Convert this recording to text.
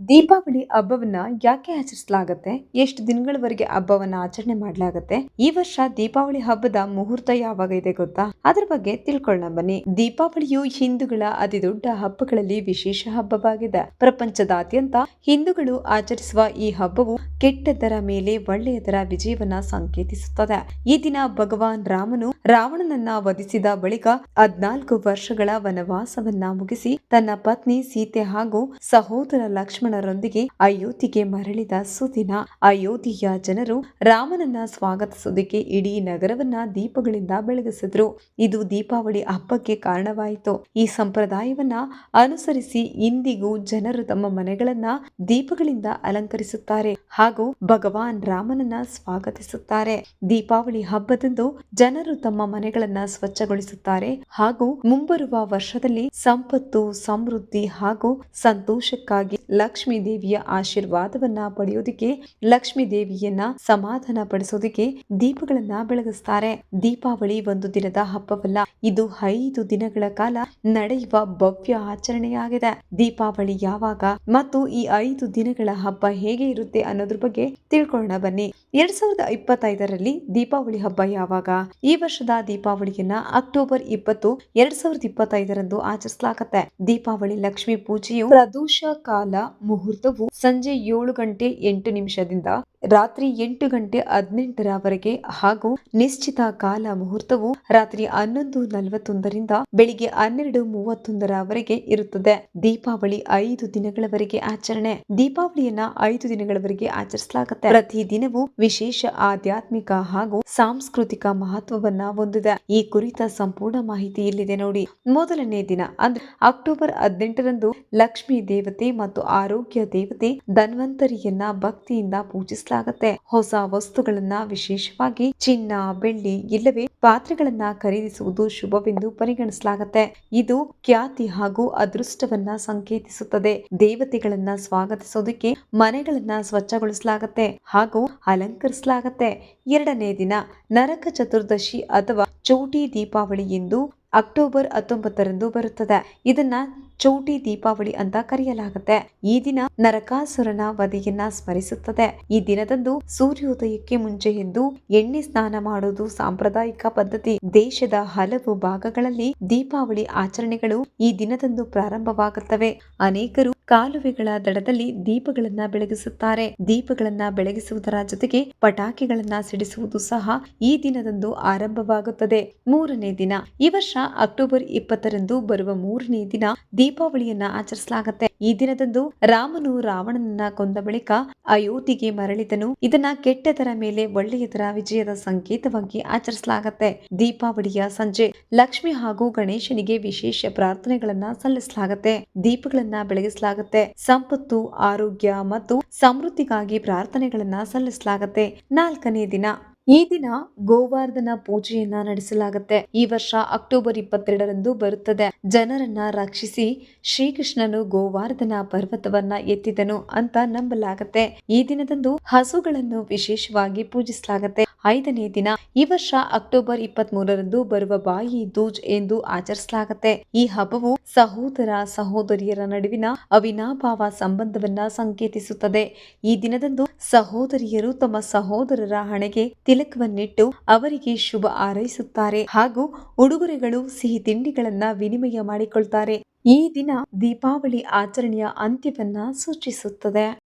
ದೀಪಾವಳಿ ಹಬ್ಬವನ್ನ ಯಾಕೆ ಆಚರಿಸಲಾಗುತ್ತೆ? ಎಷ್ಟು ದಿನಗಳವರೆಗೆ ಹಬ್ಬವನ್ನ ಆಚರಣೆ ಮಾಡಲಾಗುತ್ತೆ? ಈ ವರ್ಷ ದೀಪಾವಳಿ ಹಬ್ಬದ ಮುಹೂರ್ತ ಯಾವಾಗ ಇದೆ ಗೊತ್ತಾ? ಅದ್ರ ಬಗ್ಗೆ ತಿಳ್ಕೊಳ್ಳ ಬನ್ನಿ. ದೀಪಾವಳಿಯು ಹಿಂದೂಗಳ ಅತಿ ದೊಡ್ಡ ಹಬ್ಬಗಳಲ್ಲಿ ವಿಶೇಷ ಹಬ್ಬವಾಗಿದೆ. ಪ್ರಪಂಚದಾದ್ಯಂತ ಹಿಂದೂಗಳು ಆಚರಿಸುವ ಈ ಹಬ್ಬವು ಕೆಟ್ಟದರ ಮೇಲೆ ಒಳ್ಳೆಯದರ ವಿಜಯವನ್ನ ಸಂಕೇತಿಸುತ್ತದೆ. ಈ ದಿನ ಭಗವಾನ್ ರಾಮನು ರಾವಣನನ್ನ ವಧಿಸಿದ ಬಳಿಕ ಹದ್ನಾಲ್ಕು ವರ್ಷಗಳ ವನವಾಸವನ್ನ ಮುಗಿಸಿ ತನ್ನ ಪತ್ನಿ ಸೀತೆ ಹಾಗೂ ಸಹೋದರ ಲಕ್ಷ್ಮಣರೊಂದಿಗೆ ಅಯೋಧ್ಯೆಗೆ ಮರಳಿದ ಸುದಿನ, ಅಯೋಧ್ಯೆಯ ಜನರು ರಾಮನನ್ನ ಸ್ವಾಗತಿಸುವುದಕ್ಕೆ ಇಡೀ ನಗರವನ್ನ ದೀಪಗಳಿಂದ ಬೆಳಗಿಸಿದ್ರು. ಇದು ದೀಪಾವಳಿ ಹಬ್ಬಕ್ಕೆ ಕಾರಣವಾಯಿತು. ಈ ಸಂಪ್ರದಾಯವನ್ನ ಅನುಸರಿಸಿ ಇಂದಿಗೂ ಜನರು ತಮ್ಮ ಮನೆಗಳನ್ನ ದೀಪಗಳಿಂದ ಅಲಂಕರಿಸುತ್ತಾರೆ ಹಾಗೂ ಭಗವಾನ್ ರಾಮನನ್ನ ಸ್ವಾಗತಿಸುತ್ತಾರೆ. ದೀಪಾವಳಿ ಹಬ್ಬದಂದು ಜನರು ತಮ್ಮ ಮನೆಗಳನ್ನ ಸ್ವಚ್ಛಗೊಳಿಸುತ್ತಾರೆ ಹಾಗೂ ಮುಂಬರುವ ವರ್ಷದಲ್ಲಿ ಸಂಪತ್ತು, ಸಮೃದ್ಧಿ ಹಾಗೂ ಸಂತೋಷಕ್ಕಾಗಿ ಲಕ್ಷ್ಮೀ ದೇವಿಯ ಆಶೀರ್ವಾದವನ್ನ ಪಡೆಯೋದಿಕ್ಕೆ ಲಕ್ಷ್ಮೀ ದೇವಿಯನ್ನ ಸಮಾಧಾನ ಪಡಿಸೋದಿಕ್ಕೆ ದೀಪಗಳನ್ನ ಬೆಳಗಿಸ್ತಾರೆ. ದೀಪಾವಳಿ ಒಂದು ದಿನದ ಹಬ್ಬವಲ್ಲ, ಇದು ಐದು ದಿನಗಳ ಕಾಲ ನಡೆಯುವ ಭವ್ಯ ಆಚರಣೆಯಾಗಿದೆ. ದೀಪಾವಳಿ ಯಾವಾಗ ಮತ್ತು ಈ ಐದು ದಿನಗಳ ಹಬ್ಬ ಹೇಗೆ ಇರುತ್ತೆ ಅನ್ನೋದ್ರ ಬಗ್ಗೆ ತಿಳ್ಕೊಳ್ಳೋಣ ಬನ್ನಿ. ಎರಡ್ ಸಾವಿರದ ಇಪ್ಪತ್ತೈದರಲ್ಲಿ ದೀಪಾವಳಿ ಹಬ್ಬ ಯಾವಾಗ? ಈ ವರ್ಷದ ದೀಪಾವಳಿಯನ್ನ ಅಕ್ಟೋಬರ್ ಇಪ್ಪತ್ತು ಎರಡ್ ಸಾವಿರದ ಇಪ್ಪತ್ತೈದರಂದು ಆಚರಿಸಲಾಗುತ್ತೆ. ದೀಪಾವಳಿ ಲಕ್ಷ್ಮಿ ಪೂಜೆಯು ಪ್ರದೋಷ ಕಾಲ ಮುಹೂರ್ತವು ಸಂಜೆ ಏಳು ಗಂಟೆ ಎಂಟು ನಿಮಿಷದಿಂದ ರಾತ್ರಿ ಎಂಟು ಗಂಟೆ ಹದಿನೆಂಟರವರೆಗೆ ಹಾಗೂ ನಿಶ್ಚಿತ ಕಾಲ ಮುಹೂರ್ತವು ರಾತ್ರಿ ಹನ್ನೊಂದು ನಲವತ್ತೊಂದರಿಂದ ಬೆಳಿಗ್ಗೆ ಹನ್ನೆರಡು ಮೂವತ್ತೊಂದರವರೆಗೆ ಇರುತ್ತದೆ. ದೀಪಾವಳಿ ಐದು ದಿನಗಳವರೆಗೆ ಆಚರಣೆ. ದೀಪಾವಳಿಯನ್ನ ಐದು ದಿನಗಳವರೆಗೆ ಆಚರಿಸಲಾಗುತ್ತೆ. ಪ್ರತಿ ದಿನವೂ ವಿಶೇಷ ಆಧ್ಯಾತ್ಮಿಕ ಹಾಗೂ ಸಾಂಸ್ಕೃತಿಕ ಮಹತ್ವವನ್ನ ಹೊಂದಿದೆ. ಈ ಕುರಿತ ಸಂಪೂರ್ಣ ಮಾಹಿತಿ ಇಲ್ಲಿದೆ ನೋಡಿ. ಮೊದಲನೇ ದಿನ ಅಂದ್ರೆ ಅಕ್ಟೋಬರ್ ಹದಿನೆಂಟರಂದು ಲಕ್ಷ್ಮೀ ದೇವತೆ ಮತ್ತು ಆರೋಗ್ಯ ದೇವತೆ ಧನ್ವಂತರಿಯನ್ನ ಭಕ್ತಿಯಿಂದ ಪೂಜಿಸಲಾಗುತ್ತೆ. ಹೊಸ ವಸ್ತುಗಳನ್ನ ವಿಶೇಷವಾಗಿ ಚಿನ್ನ, ಬೆಳ್ಳಿ ಇಲ್ಲವೇ ಪಾತ್ರೆಗಳನ್ನ ಖರೀದಿಸುವುದು ಶುಭವೆಂದು ಪರಿಗಣಿಸಲಾಗುತ್ತೆ. ಇದು ಖ್ಯಾತಿ ಹಾಗೂ ಅದೃಷ್ಟವನ್ನ ಸಂಕೇತಿಸುತ್ತದೆ. ದೇವತೆಗಳನ್ನ ಸ್ವಾಗತಿಸೋದಕ್ಕೆ ಮನೆಗಳನ್ನ ಸ್ವಚ್ಛಗೊಳಿಸಲಾಗುತ್ತೆ ಹಾಗೂ ಅಲಂಕರಿಸಲಾಗುತ್ತೆ. ಎರಡನೇ ದಿನ ನರಕ ಚತುರ್ದಶಿ ಅಥವಾ ಚೌಟಿ ದೀಪಾವಳಿ ಎಂದು ಅಕ್ಟೋಬರ್ ಹತ್ತೊಂಬತ್ತರಂದು ಬರುತ್ತದೆ. ಇದನ್ನ ಚೌಟಿ ದೀಪಾವಳಿ ಅಂತ ಕರೆಯಲಾಗುತ್ತೆ. ಈ ದಿನ ನರಕಾಸುರನ ವಧೆಯನ್ನ ಸ್ಮರಿಸುತ್ತದೆ. ಈ ದಿನದಂದು ಸೂರ್ಯೋದಯಕ್ಕೆ ಮುಂಚೆ ಎದ್ದು ಎಣ್ಣೆ ಸ್ನಾನ ಮಾಡುವುದು ಸಾಂಪ್ರದಾಯಿಕ ಪದ್ಧತಿ. ದೇಶದ ಹಲವು ಭಾಗಗಳಲ್ಲಿ ದೀಪಾವಳಿ ಆಚರಣೆಗಳು ಈ ದಿನದಂದು ಪ್ರಾರಂಭವಾಗುತ್ತವೆ. ಅನೇಕರು ಕಾಲುವೆಗಳ ದಡದಲ್ಲಿ ದೀಪಗಳನ್ನ ಬೆಳಗಿಸುತ್ತಾರೆ. ದೀಪಗಳನ್ನ ಬೆಳಗಿಸುವುದರ ಜೊತೆಗೆ ಪಟಾಕಿಗಳನ್ನ ಸಿಡಿಸುವುದು ಸಹ ಈ ದಿನದಂದು ಆರಂಭವಾಗುತ್ತದೆ. ಮೂರನೇ ದಿನ. ಈ ವರ್ಷ ಅಕ್ಟೋಬರ್ ಇಪ್ಪತ್ತರಂದು ಬರುವ ಮೂರನೇ ದಿನ ದೀಪಾವಳಿಯನ್ನ ಆಚರಿಸಲಾಗುತ್ತೆ. ಈ ದಿನದಂದು ರಾಮನು ರಾವಣನನ್ನ ಕೊಂದ ಬಳಿಕ ಅಯೋಧ್ಯೆಗೆ ಮರಳಿದನು. ಇದನ್ನ ಕೆಟ್ಟದರ ಮೇಲೆ ಒಳ್ಳೆಯದರ ವಿಜಯದ ಸಂಕೇತವಾಗಿ ಆಚರಿಸಲಾಗುತ್ತೆ. ದೀಪಾವಳಿಯ ಸಂಜೆ ಲಕ್ಷ್ಮಿ ಹಾಗೂ ಗಣೇಶನಿಗೆ ವಿಶೇಷ ಪ್ರಾರ್ಥನೆಗಳನ್ನ ಸಲ್ಲಿಸಲಾಗುತ್ತೆ. ದೀಪಗಳನ್ನ ಬೆಳಗಿಸಲಾಗುತ್ತೆ ಸಂಪತ್ತು, ಆರೋಗ್ಯ ಮತ್ತು ಸಮೃದ್ಧಿಗಾಗಿ ಪ್ರಾರ್ಥನೆಗಳನ್ನ ಸಲ್ಲಿಸಲಾಗುತ್ತೆ. ನಾಲ್ಕನೇ ದಿನ. ಈ ದಿನ ಗೋವಾರ್ಧನ ಪೂಜೆಯನ್ನ ನಡೆಸಲಾಗುತ್ತೆ. ಈ ವರ್ಷ ಅಕ್ಟೋಬರ್ ಇಪ್ಪತ್ತೆರಡರಂದು ಬರುತ್ತದೆ. ಜನರನ್ನ ರಕ್ಷಿಸಿ ಶ್ರೀಕೃಷ್ಣನು ಗೋವಾರ್ಧನ ಪರ್ವತವನ್ನ ಎತ್ತಿದನು ಅಂತ ನಂಬಲಾಗತ್ತೆ. ಈ ದಿನದಂದು ಹಸುಗಳನ್ನು ವಿಶೇಷವಾಗಿ ಪೂಜಿಸಲಾಗುತ್ತೆ. ಐದನೇ ದಿನ ಈ ವರ್ಷ ಅಕ್ಟೋಬರ್ ಇಪ್ಪತ್ತ್ ಮೂರರಂದು ಬರುವ ಬಾಯಿ ದೂಜ್ ಎಂದು ಆಚರಿಸಲಾಗುತ್ತೆ. ಈ ಹಬ್ಬವು ಸಹೋದರ ಸಹೋದರಿಯರ ನಡುವಿನ ಅವಿನಾಭಾವ ಸಂಬಂಧವನ್ನ ಸಂಕೇತಿಸುತ್ತದೆ. ಈ ದಿನದಂದು ಸಹೋದರಿಯರು ತಮ್ಮ ಸಹೋದರರ ಹಣೆಗೆ ತಿಲಕವನ್ನಿಟ್ಟು ಅವರಿಗೆ ಶುಭ ಹಾರೈಸುತ್ತಾರೆ ಹಾಗೂ ಉಡುಗೊರೆಗಳು, ಸಿಹಿ ತಿಂಡಿಗಳನ್ನ ವಿನಿಮಯ ಮಾಡಿಕೊಳ್ತಾರೆ. ಈ ದಿನ ದೀಪಾವಳಿ ಆಚರಣೆಯ ಅಂತ್ಯವನ್ನ ಸೂಚಿಸುತ್ತದೆ.